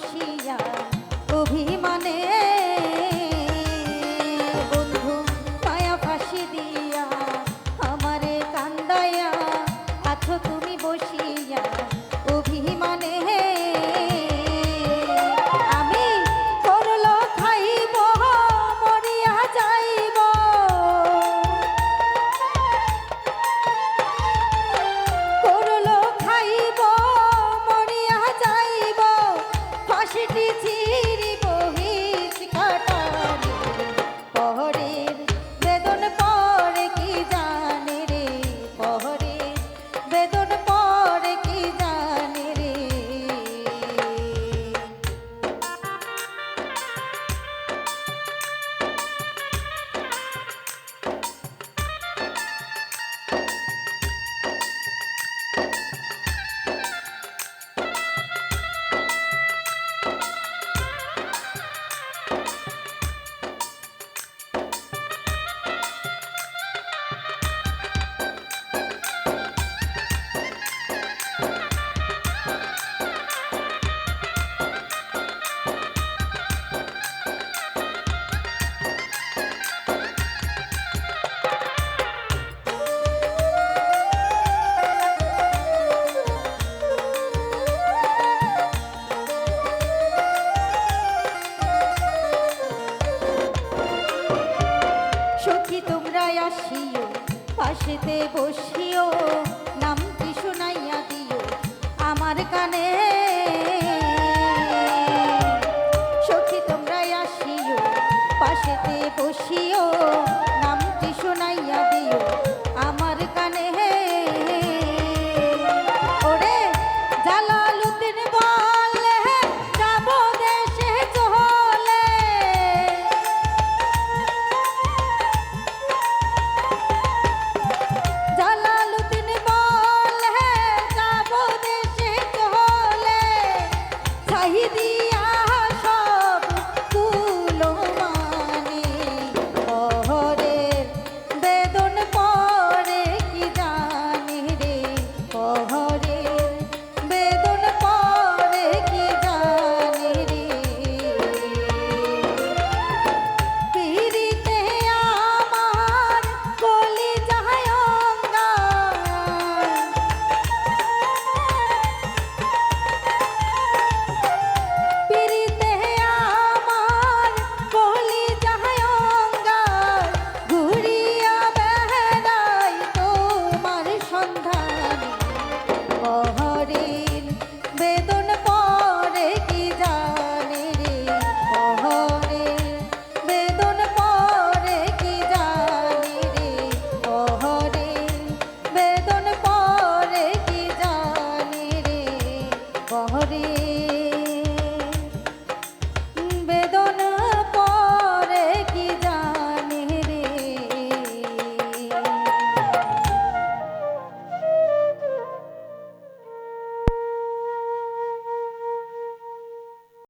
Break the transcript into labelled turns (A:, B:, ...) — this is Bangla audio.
A: খুশি পাশেতে বসিও নাম কি শুনাইয়া দিও? আমার কানে